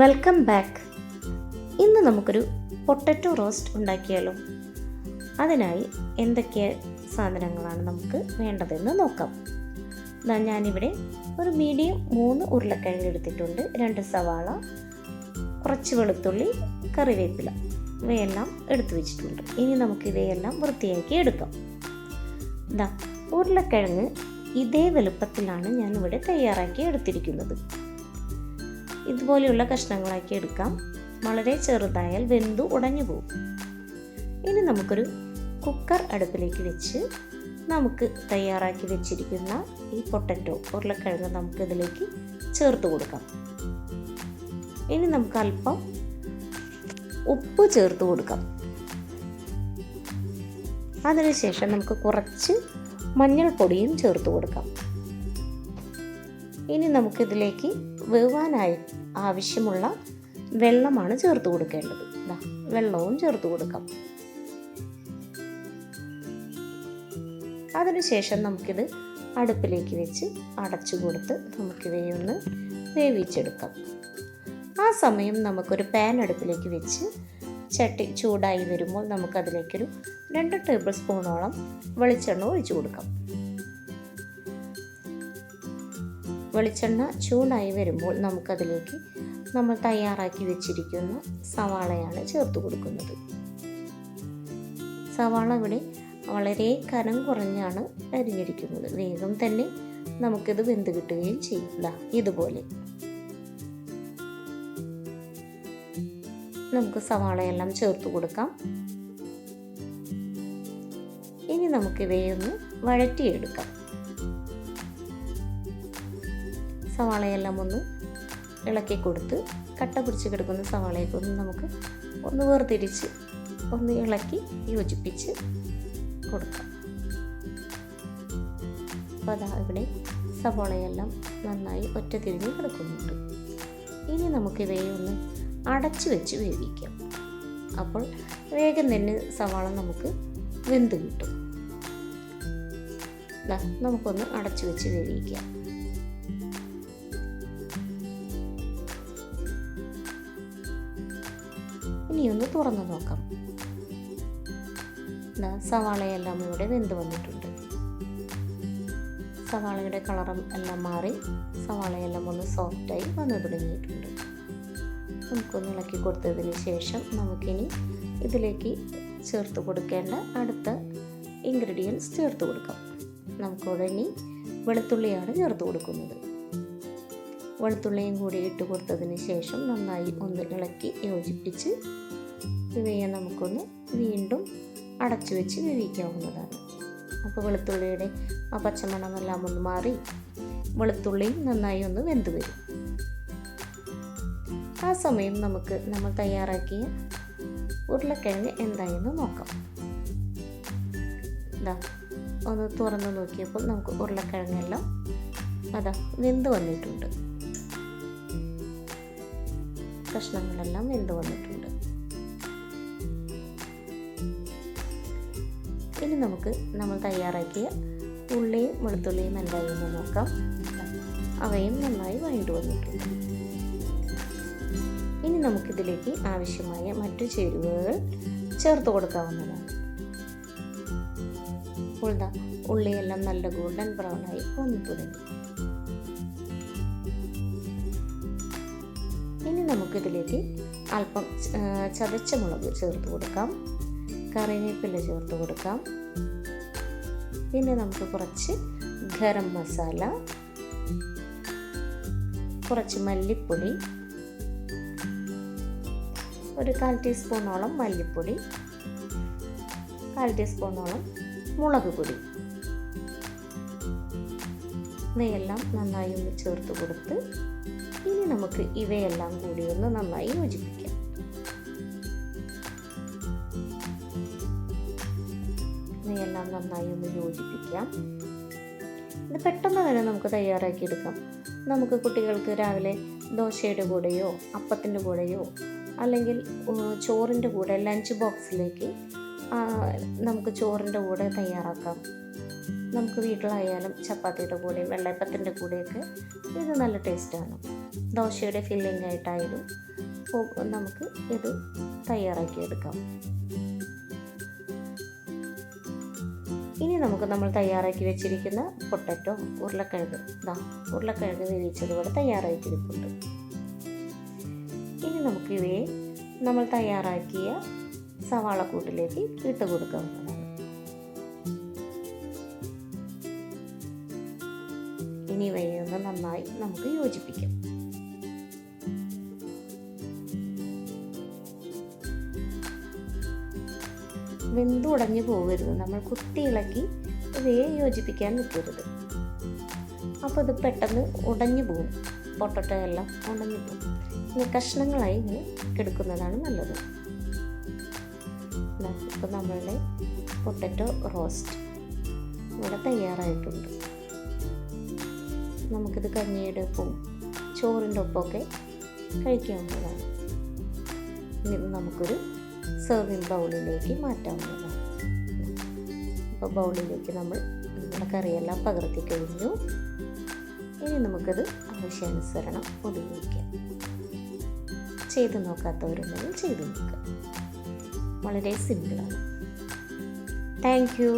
Welcome back. ഇന്ന് നമുക്കൊരു potato roast ഉണ്ടാക്കിയാലോ? അതിനായി എന്തൊക്കെ സാധനങ്ങളാണ് നമുക്ക് വേണ്ടതെന്ന് നോക്കാം. ദാ ഞാനിവിടെ ഒരു മീഡിയം മൂന്ന് ഉരുളക്കിഴങ്ങ് എടുത്തിട്ടുണ്ട്. രണ്ട് സവാള കുറച്ച് വെളുത്തുള്ളി കറിവേപ്പില. ഇവയെല്ലാം എടുത്തു വെച്ചിട്ടുണ്ട്. ഇനി നമുക്ക് ഇവയെല്ലാം വൃത്തിയാക്കി എടുക്കാം. ദാ ഉരുളക്കിഴങ്ങ് ഇതേ വലുപ്പത്തിലാണ് ഞാനിവിടെ തയ്യാറാക്കി എടുത്തിരിക്കുന്നത്. ഇതുപോലെയുള്ള കഷ്ണങ്ങളാക്കി എടുക്കാം. വളരെ ചെറുതായാൽ വെന്തു ഉടഞ്ഞു പോകും. ഇനി നമുക്കൊരു കുക്കർ അടുപ്പിലേക്ക് വെച്ച് നമുക്ക് തയ്യാറാക്കി വെച്ചിരിക്കുന്ന ഈ പൊട്ടറ്റോ ഉരുളക്കിഴങ്ങ് നമുക്ക് ഇതിലേക്ക് ചേർത്ത് കൊടുക്കാം. ഇനി നമുക്ക് അല്പം ഉപ്പ് ചേർത്ത് കൊടുക്കാം. അതിനുശേഷം നമുക്ക് കുറച്ച് മഞ്ഞൾപ്പൊടിയും ചേർത്ത് കൊടുക്കാം. ഇനി നമുക്കിതിലേക്ക് വേവാനായി ആവശ്യമുള്ള വെള്ളമാണ് ചേർത്ത് കൊടുക്കേണ്ടത്. ഇതാ വെള്ളവും ചേർത്ത് കൊടുക്കാം. അതിനുശേഷം നമുക്കിത് അടുപ്പിലേക്ക് വെച്ച് അടച്ചു കൊടുത്ത് നമുക്കിവയൊന്ന് വേവിച്ചെടുക്കാം. ആ സമയം നമുക്കൊരു പാൻ അടുപ്പിലേക്ക് വെച്ച് ചട്ടി ചൂടായി വരുമ്പോൾ നമുക്കതിലേക്കൊരു രണ്ട് ടേബിൾ സ്പൂണോളം വെളിച്ചെണ്ണ ഒഴിച്ചു കൊടുക്കാം. വെളിച്ചെണ്ണ ചൂടായി വരുമ്പോൾ നമുക്കതിലേക്ക് നമ്മൾ തയ്യാറാക്കി വെച്ചിരിക്കുന്ന സവാളയാണ് ചേർത്ത് കൊടുക്കുന്നത്. സവാള ഇവിടെ വളരെ കനം കുറഞ്ഞാണ് അരിഞ്ഞിരിക്കുന്നത്. വേഗം തന്നെ നമുക്കിത് വെന്ത് കിട്ടുകയും ചെയ്യും. ഇതുപോലെ. നമുക്ക് സവാളയെല്ലാം ചേർത്ത് കൊടുക്കാം. ഇനി നമുക്കിവയൊന്ന് വഴറ്റിയെടുക്കാം. സവാളയെല്ലാം ഒന്ന് ഇളക്കി കൊടുത്ത് കട്ട പിടിച്ച് കിടക്കുന്ന സവാളയൊക്കെ ഒന്ന് നമുക്ക് ഒന്ന് വേർതിരിച്ച് ഒന്ന് ഇളക്കി യോജിപ്പിച്ച് കൊടുക്കാം. അപ്പോൾ അതാ ഇവിടെ സവാളയെല്ലാം നന്നായി ഒറ്റ തിരിഞ്ഞ് കിടക്കുന്നുണ്ട്. ഇനി നമുക്ക് നമുക്കിവയെ ഒന്ന് അടച്ചു വെച്ച് വേവിക്കാം. അപ്പോൾ വേഗം തന്നെ സവാള നമുക്ക് വെന്ത് കിട്ടും. നമുക്കൊന്ന് അടച്ചു വെച്ച് വേവിക്കാം. ഇനിയൊന്ന് തുറന്നു നോക്കാം. സവാളയെല്ലാം ഇവിടെ വെന്ത് വന്നിട്ടുണ്ട്. സവാളയുടെ കളറും എല്ലാം മാറി സവാളയെല്ലാം ഒന്ന് സോഫ്റ്റായി വന്നു തുടങ്ങിയിട്ടുണ്ട്. നമുക്കൊന്ന് ഇളക്കി കൊടുത്തതിന് ശേഷം നമുക്കിനി ഇതിലേക്ക് ചേർത്ത് കൊടുക്കേണ്ട അടുത്ത ഇൻഗ്രീഡിയൻസ് ചേർത്ത് കൊടുക്കാം. നമുക്കിവിടെ ഇനി വെളുത്തുള്ളിയാണ് ചേർത്ത് കൊടുക്കുന്നത്. വെളുത്തുള്ളിയും കൂടി ഇട്ട് കൊടുത്തതിന് ശേഷം നന്നായി ഒന്ന് ഇളക്കി യോജിപ്പിച്ച് ഇവയെ നമുക്കൊന്ന് വീണ്ടും അടച്ചു വെച്ച് വേവിക്കാവുന്നതാണ്. അപ്പോൾ വെളുത്തുള്ളിയുടെ ആ പച്ചമണമെല്ലാം ഒന്ന് മാറി വെളുത്തുള്ളിയും നന്നായി ഒന്ന് വെന്ത് വരും. ആ സമയം നമുക്ക് നമ്മൾ തയ്യാറാക്കിയ ഉരുളക്കിഴങ്ങ് എന്തായെന്ന് നോക്കാം. ഇതാ ഒന്ന് തുറന്ന് നോക്കിയപ്പോൾ നമുക്ക് ഉരുളക്കിഴങ്ങെല്ലാം അതാ വെന്ത് വന്നിട്ടുണ്ട്. കഷ്ണങ്ങളെല്ലാം വെന്ത് വന്നിട്ടുണ്ട്. ഇനി നമുക്ക് നമ്മൾ തയ്യാറാക്കിയ ഉള്ളിയും വെളുത്തുള്ളിയും എന്തായി ഒന്ന് നോക്കാം. അവയും നന്നായി വഴണ്ടു വന്നിട്ടുണ്ട്. ഇനി നമുക്കിതിലേക്ക് ആവശ്യമായ മറ്റു ചേരുവകൾ ചേർത്ത് കൊടുക്കാവുന്നതാണ്. ഉള്ള ഉള്ളിയെല്ലാം നല്ല ഗോൾഡൻ ബ്രൗൺ ആയി വന്നു തുടങ്ങി. ഇനി നമുക്കിതിലേക്ക് അല്പം ചതച്ച മുളക് ചേർത്ത് കൊടുക്കാം. കറിവേപ്പില ചേർത്ത് കൊടുക്കാം. പിന്നെ നമുക്ക് കുറച്ച് ഗരം മസാല കുറച്ച് മല്ലിപ്പൊടി ഒരു കാൽ ടീസ്പൂണോളം മല്ലിപ്പൊടി കാൽ ടീസ്പൂണോളം മുളക് പൊടി. ഇവയെല്ലാം നന്നായി ഒന്ന് ചേർത്ത് കൊടുത്ത് ഇനി നമുക്ക് ഇവയെല്ലാം കൂടി ഒന്ന് നന്നായി യോജിപ്പിക്കാം. ഇവയെല്ലാം നന്നായി ഒന്ന് യോജിപ്പിക്കാം. ഇത് പെട്ടെന്ന് തന്നെ നമുക്ക് തയ്യാറാക്കിയെടുക്കാം. നമുക്ക് കുട്ടികൾക്ക് രാവിലെ ദോശയുടെ കൂടെയോ അപ്പത്തിന്റെ കൂടെയോ അല്ലെങ്കിൽ ചോറിന്റെ കൂടെ ലഞ്ച് ബോക്സിലേക്ക് നമുക്ക് ചോറിന്റെ കൂടെ തയ്യാറാക്കാം. നമുക്ക് വീട്ടിലായാലും ചപ്പാത്തിയുടെ കൂടെയും വെള്ളയപ്പത്തിന്റെ കൂടെയൊക്കെ ഇത് നല്ല ടേസ്റ്റാണ് ദോശയുടെ ഫില്ലിംഗ് ആയിട്ടായാലും നമുക്ക് ഇത് തയ്യാറാക്കിയെടുക്കാം. ഇനി നമുക്ക് നമ്മൾ തയ്യാറാക്കി വെച്ചിരിക്കുന്ന പൊട്ടറ്റോ ഉരുളക്കിഴങ്ങ്. ഇതാ ഉരുളക്കിഴങ്ങ് വേവിച്ചതുപോലെ തയ്യാറായിട്ടിരിപ്പുണ്ട്. ഇനി നമുക്ക് ഇവയെ നമ്മൾ തയ്യാറാക്കിയ സവാള കൂട്ടിലേക്ക് ഇട്ട് കൊടുക്കാവുന്നതാണ്. ഇനി ഇവയെ നന്നായി നമുക്ക് യോജിപ്പിക്കാം. വെന്തുടഞ്ഞു പോകരുത്. നമ്മൾ കുത്തി ഇളക്കി ഇവയെ യോജിപ്പിക്കാൻ നിൽക്കരുത്. അപ്പോൾ ഇത് പെട്ടെന്ന് ഉടഞ്ഞു പോകും. പൊട്ടറ്റോ എല്ലാം ഉടഞ്ഞു പോകും. ഇങ്ങനെ കഷ്ണങ്ങളായി ഇങ്ങനെ എടുക്കുന്നതാണ് നല്ലത്. ഇപ്പോൾ നമ്മളുടെ പൊട്ടറ്റോ റോസ്റ്റ് ഇവിടെ തയ്യാറായിട്ടുണ്ട്. നമുക്കിത് കഞ്ഞിയുടെ ഒപ്പം ചോറിന്റെ ഒപ്പമൊക്കെ കഴിക്കാവുന്നതാണ്. ഇനി നമുക്കൊരു സെർവിങ് ബൗളിലേക്ക് മാറ്റാവുന്നതാണ്. അപ്പോൾ ബൗളിലേക്ക് നമ്മൾ നമ്മുടെ കറിയെല്ലാം പകർത്തി കഴിഞ്ഞു. ഇനി നമുക്കത് ആവശ്യാനുസരണം ഉപയോഗിക്കാം ചെയ്തു നോക്കാത്തവരുണ്ടെങ്കിൽ ചെയ്തു നോക്കുക. വളരെ സിമ്പിളാണ് താങ്ക് യു